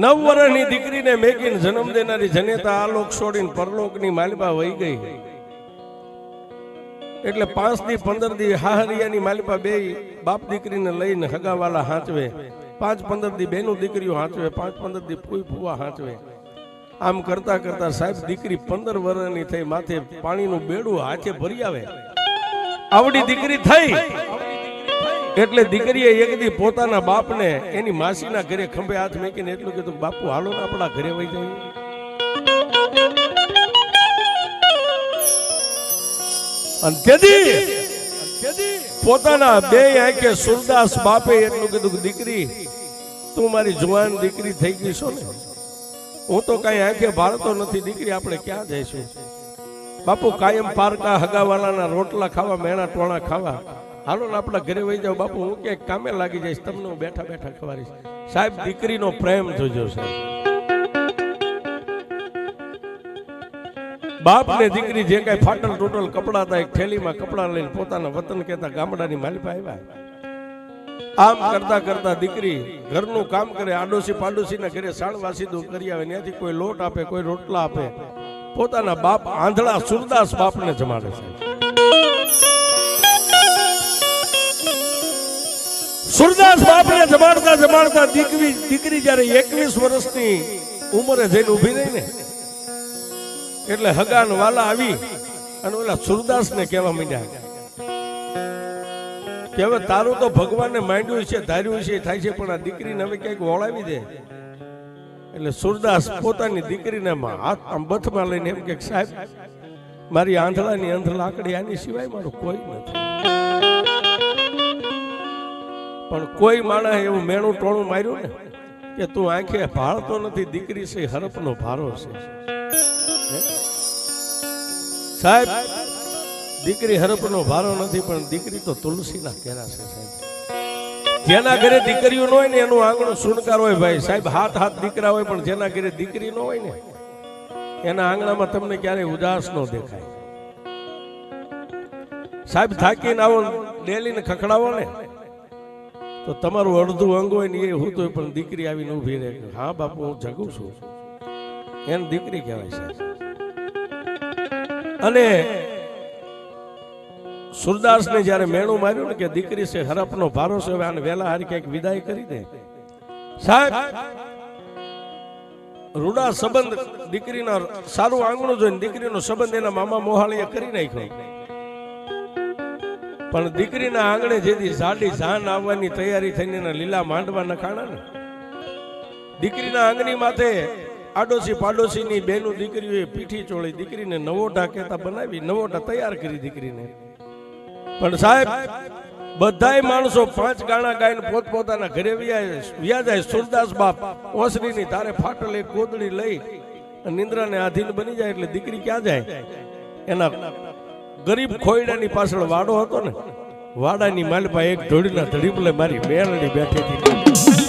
નવ વર્ષની દીકરીને મેકીને જન્મ દેનારી જનેતા આલોક છોડીને પરલોકની માલિપા વહી ગઈ. એટલે પાંચથી પંદર દી હાહરિયાની માલિપા બે બાપ દીકરીને લઈને હગાવાલા હાંચવે. પાંચ પંદર દી બેનું દીકરીઓ હાંચવે, પાંચ પંદર દી ફૂઈ ફૂવા હાંચવે. આમ કરતા કરતા સાહેબ દીકરી પંદર વર્ષની થઈ, માથે પાણીનું બેડું હાથે ભરી આવે. આવડી દીકરી થઈ. એટલે દીકરીએ એક દી પોતાના બાપને એની માસીના ઘરે ખંભે હાથ મૂકીને એટલું કીધું, બાપુ, હાલો ને આપણા ઘરે વહી જઈએ અને પોતાના બે આંખે સુરદાસ બાપે એટલું કીધું દીકરી, તું મારી જુવાન દીકરી થઈ ગઈ છો ને? હું તો કઈ આંખે ભારતો નથી. દીકરી, આપણે ક્યાં જઈશું? બાપુ, કાયમ પારકા હગાવાલાના રોટલા ખાવા, મેણા ટોણા ખાવા. હાલો ને આપણા ઘરે વહી જાવ બાપુ, હું ક્યાંક કામે લાગી જઈશ. તમને હું બેઠા બેઠા ખવારીશ સાહેબ, દીકરીનો પ્રેમ જોજો, સાહેબ. બાપ ને દીકરી જે કઈ ફાટલ ટોટલ કપડા હતા, એક થેલીમાં કપડા લઈને પોતાના વતન કહેતા ગામડાની માલિપા આવ્યા. આમ કરતા કરતા દીકરી ઘરનું કામ કરે, આડોશી પાડોશીના ઘરે સાણવાસી દૂર કરી આવે, ત્યાંથી કોઈ લોટ આપે, કોઈ રોટલા આપે. પોતાના બાપ આંધળા સુરદાસ બાપને જમાડે છે. સુરદાસ બાપને જમાડતા જમાડતા દીકરી દીકરી જ્યારે એકવીસ વર્ષની ઉંમરે જઈને ઊભી રહી ને, એટલે હગાન વાલા આવી અને ઓલા સુરદાસને કહેવા માંડ્યા કે હવે તારું તો ભગવાનને માંડ્યું છે, ધાર્યું છે થાય છે, પણ આ દીકરીને હવે ક્યાંક વળાવી દે. એટલે સુરદાસ પોતાની દીકરીને હાથ આમ બથમાં લઈને એમ કે સાહેબ, મારી આંધળાની અંધ લાકડી આની સિવાય મારું કોઈ નથી. પણ કોઈ માણસ એવું મેણું ટોણું માર્યું ને કે તું આંખે ભાળતો નથી, દીકરી છે, હરપનો ભારો છે. સાહેબ, દીકરી હરપનો ભારો નથી, પણ દીકરી તો તુલસીના કેરા છે, સાહેબ. જેના ઘરે દીકરીઓ ન હોય ને, એનું આંગણું સુણકાર હોય ભાઈ. સાહેબ, હાથ હાથ દીકરા હોય, પણ જેના ઘરે દીકરી ન હોય ને, એના આંગણામાં તમને ક્યારેય ઉદાસ ન દેખાય. સાહેબ, થાકીને આવો ડેલીને ખખડાવો ને. તો તમારું અડધું અંગ હોય ને એ હું તો પણ દીકરી આવીને ઊભી રહે. હા બાપુ, હું જગું છું. એને દીકરી કહેવાય છે. અને સુરદાસને જ્યારે મેણું માર્યું ને કે દીકરી છે હરપનો ભારો છે, હવે આને વેલા હારી કંઈક વિદાય કરી દે. સાહેબ, રૂડા સંબંધ દીકરીના સારું આંગણું જોઈને દીકરીનો સંબંધ એના મામા મોહાળીએ કરી નાખ્યો. પણ દીકરીના આંગણે જેથી સાડી જાન આવવાની તૈયારી થઈને લીલા માંડવા નખાણા ને. દીકરીના આંગણી માથે આડોશી પાડોશીની બેનું દીકરીઓએ પીઠી ચોળી દીકરીને નવોટા કહેતા બનાવી, નવોટા તૈયાર કરી દીકરીને. પણ સાહેબ, બધાય માણસો પાંચ ગાણા ગાઈને પોતપોતાના ઘરે વ્યા જાય સુરદાસ બાપ, ઓસરીની તારે ફાટલ એક ગોદડી લઈ, નિંદ્રાને આધીન બની જાય એટલે દીકરી ક્યાં જાય? એના ગરીબ ખોયડાની પાછળ વાડો હતો ને, વાડાની માલપા એક ઢોળીના ધડીપલે મારી મેળડી બેઠી હતી.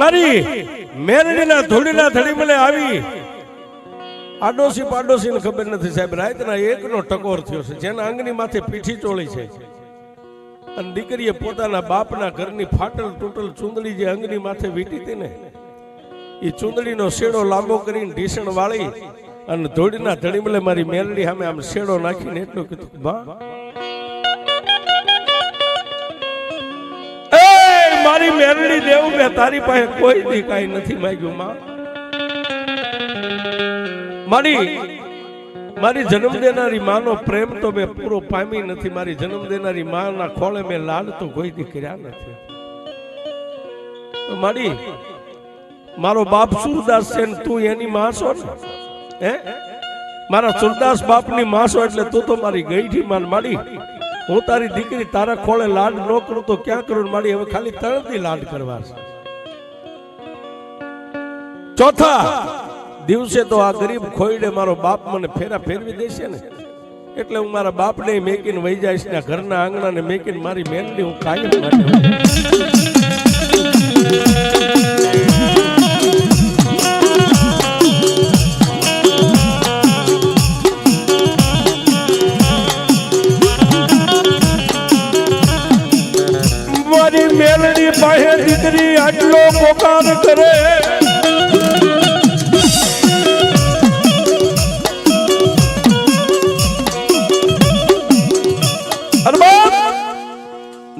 મારી મેરડીના ધૂળીના ધડી મને આવી. આડોશી પાડોશીને ખબર નથી સાહેબ, રાતના એકનો ટકોર થયો છે, જેના અંગની માથે પીઠી ચોળી છે. અને દીકરીએ પોતાના બાપના ઘરની ફાટલ તૂટલ ચૂંદડી જે અંગની માથે વીટી હતી ને એ ચૂંદડીનો શેડો લાંબો કરીને ઢીસણ વાળી અને ધોડીના ધડીમલે મારી મેલડી સામે આમ શેડો નાખીને એટલું કીધું, બા મારી મેલડી દેવ મેં તારી પાસે કોઈ દી કઈ નથી માંગ્યું, માં. મારી મારી જન્મ દેનારી માનો પ્રેમ તો મેં પૂરો પામી નથી. મારી જન્મ દેનારી માના ખોળે મેં લાડ તો કોઈ દી કર્યા નથી. મારી, મારો બાપ સુરદાસ છે ને તું એની માં છો હે? મારા સુરદાસ બાપની માં છો એટલે તું તો મારી ગઈઠી માન માડી હું તારી દીકરી તારા ખોળે લાડ ન કરું તો ક્યાં કરું? મારી હવે ખાલી તળતી લાડ કરવા ચોથા દિવસે તો આ ગરીબ ખોઈડે મારો બાપ મને ફેરા ફેરવી દેશે ને. એટલે હું મારા બાપને મેકીને વહી જઈશ ને ઘરના આંગણાને મેકીને મારી મેલડી હું કાયમ માટે મારી મેલડી પાસે દીકરી આટલો પોકાર કરે.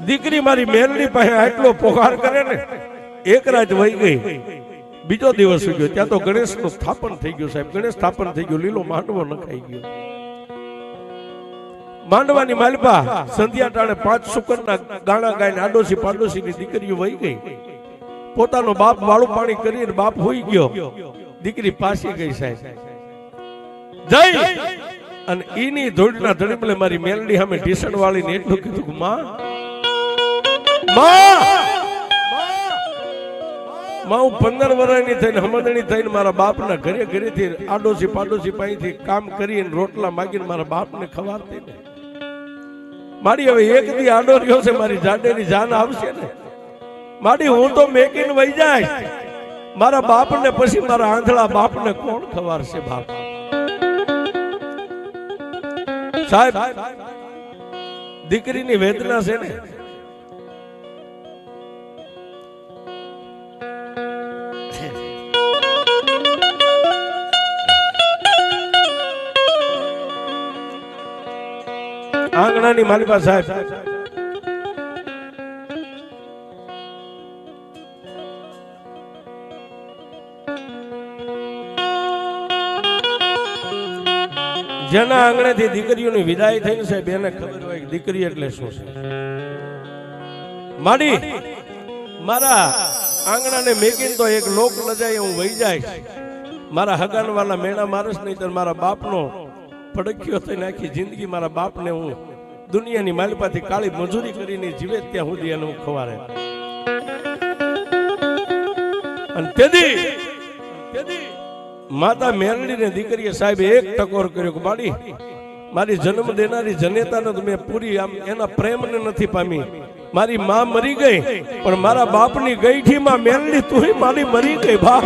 દીકરી મારી મેલડી પાસે આટલો પોકાર કરે ને, એક રાત વહી ગઈ. બીજો દિવસ ગયો ત્યાં તો ગણેશનું સ્થાપન થઈ ગયું સાહેબ. ગણેશ સ્થાપન થઈ ગયું. લીલો માંડવો નખાઈ ગયો. માંડવાની માલપા સંધ્યા ટાણે પાંચ શુકરના ગાણા ગાઈને આડોશી પાડોશી ની દીકરીઓ વહી ગઈ. પોતાનો બાપ વાળું પાણી કરીને બાપ હોઈ ગયો. દીકરી પાછી ગઈ સાહેબ. જય! અને ઈની ધોળના ધડીમલે મારી મેલડી સામે ઢીસણ વાળીને એટલું કીધું માં માં હું પંદર વર્ષની થઈને, હમદણી થઈને મારા બાપના ઘરે ઘરેથી આડોશી પાડોશી પાસેથી કામ કરીને રોટલા માગીને મારા બાપને ખવારતી ને મારી હવે એક દી આડો રહ્યો છે, મારી જાડેની જાન આવશે ને. મારી હું તો મેકીન વહી જાય. મારા બાપને પછી મારા આંધળા બાપને કોણ ખવારશે બાપ? સાહેબ, દીકરીની વેદના છે ને. આંગણાની માલિકા સાહેબ. જેના આંગણેથી દીકરીઓની વિદાય થઈને સાહેબ, એને ખબર હોય દીકરી એટલે શું છે? માડી, મારા આંગણાને મેકીને તો એક લોક લજાય, હું વહી જાય. મારા હગાનવાના મેણા મારસ નહીં, તો મારા બાપનો પડખ્યો થઈને આખી જિંદગી મારા બાપને હું દુનિયાની માલિપાથી કાળી મજૂરી કરીને જીવે ત્યાં સુધી એને હું ખવારે. અને તેથી માતા મેરડી ને દીકરીએ સાહેબ એક ટકોર કર્યો કે બાડી, મારી જન્મ દેનારી જનેતાને તો મેં પૂરી આમ એના પ્રેમને નથી પામી. મારી માં મરી ગઈ, પણ મારા બાપની ગઈઠી માં મેરડી તું મારી મરી ગઈ બા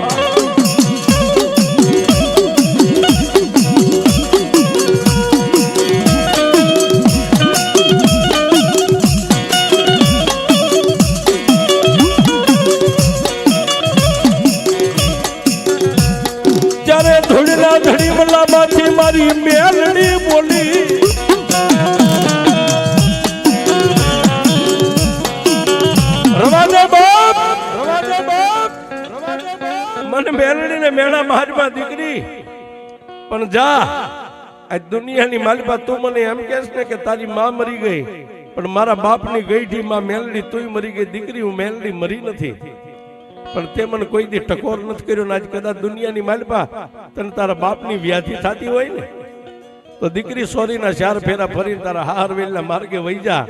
મલામાંથી મારી મેલડી બોલી. રવાદે બાપ રવાદે બાપ મને મેલડી ને મેણા મારમાં દીકરી. પણ જા, આ દુનિયાની માલિકા તું મને એમ કહેશ ને કે તારી માં મરી ગઈ. પણ મારા બાપની ગઈઠી માં મેલડી તુંય મરી ગઈ. દીકરી હું મેલડી મરી નથી. પણ તે મને કોઈ દી ટકોર નથી કર્યો આજ કદાચ દુનિયાની માલપા તને તારા બાપની વ્યાધિ થતી હોય ને, તો દીકરી સોરીના ચાર ફેરા ફરી તારા હાર વેલના માર્ગે વહી જા.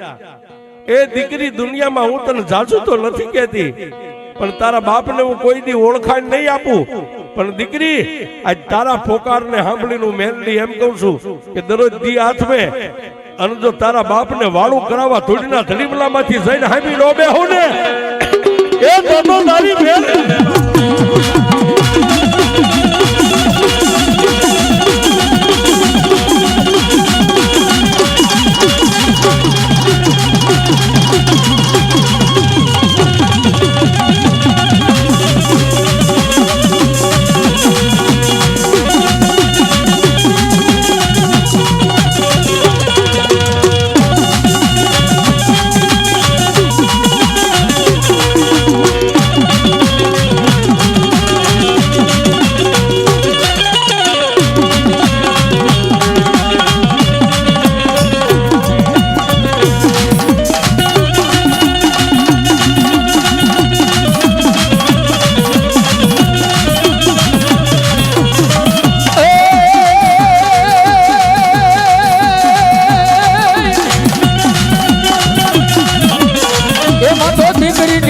એ દીકરી દુનિયામાં હું તને જાજુ તો નથી કહેતી, પણ તારા બાપને હું કોઈ દી ઓળખાણ નહીં આપું. પણ દીકરી, આજ તારા ફોકારને સાંભળીને હું મેલડી એમ કહું છું કે દરરોજ દી હાથમે અને જો તારા બાપને વાળું કરાવવા ધૂળના ધડીમલામાંથી જઈને હામી નો બેહો ને. એ તો તારી બેન એમાં